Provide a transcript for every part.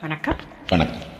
வணக்கம். வணக்கம்.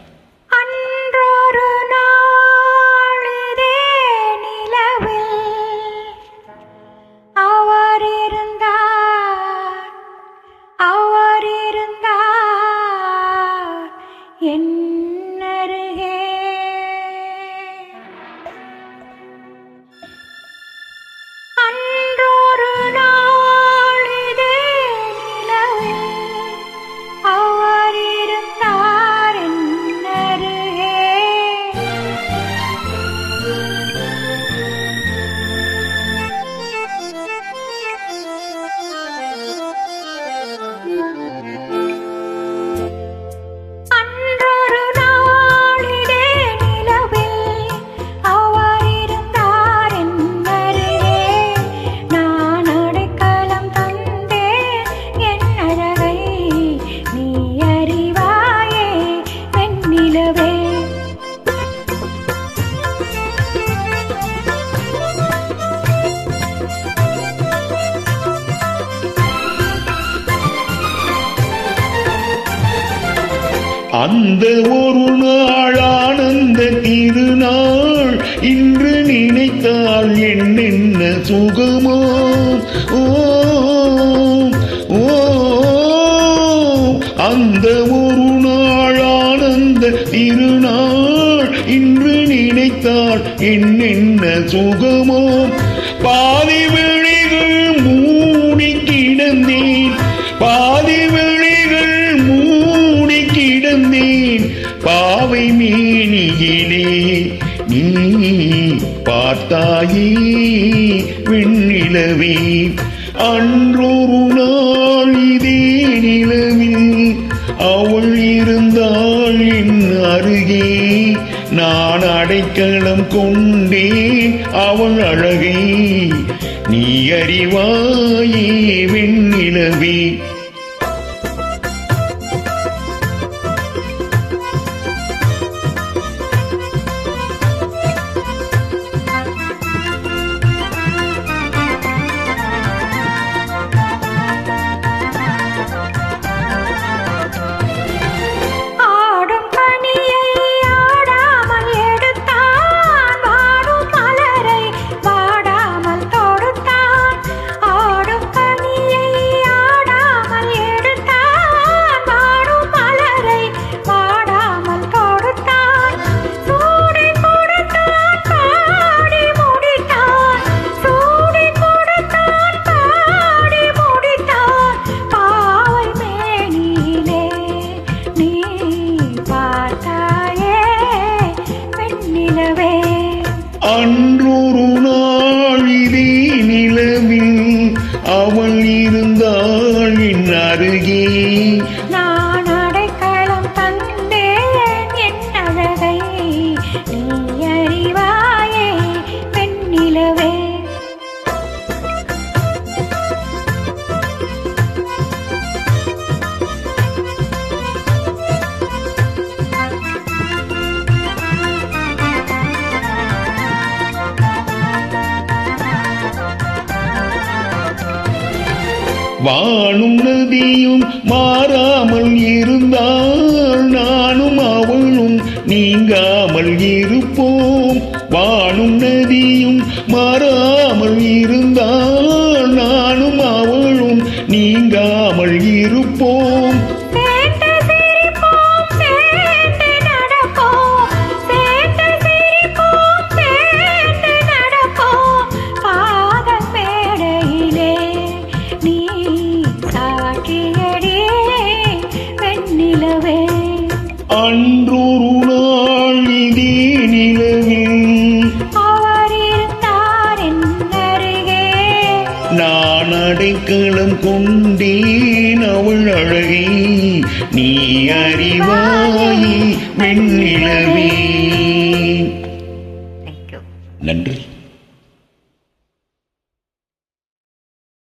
அந்த ஒரு நாள் ஆனந்த திருநாள் இன்று நினைத்தால் என்னென்ன சுகமோ? ஓ ஓ அந்த ஒரு நாள் ஆனந்த திருநாள் இன்று நினைத்தால் என்னென்ன சுகமோ? பாதி விழ மேனியிலே நீ பார்த்தாயே விண்ணிலவே. அன்றொரு நாள் இதே நிலவில் அவள் இருந்தாள் என் அருகே. நான் அடைக்கலம் கொண்டேன் அவள் அழகை. நீ அறிவாயே வெண்ணிலவே. அன்றொரு நாளிலே நிலவில் அவள் இருந்தாள் என் அருகே. வாழும் நதியும் மாறாமல் இருந்தால் நானும் அவளும் நீங்காமல் இருப்போம். வாழும் நதியும் மாறாமல் இருந்தால் நானும் அவளும் நீங்காமல் இருப்போம். வெண்ணிலவே அன்றொரு நாள் இதே நிலவில் அவர் இருந்தார் அருகே நான் அடைக்கலம் கொண்டேன் அவள் அழகை. நீ அறிவாய் வெண்ணிலவே.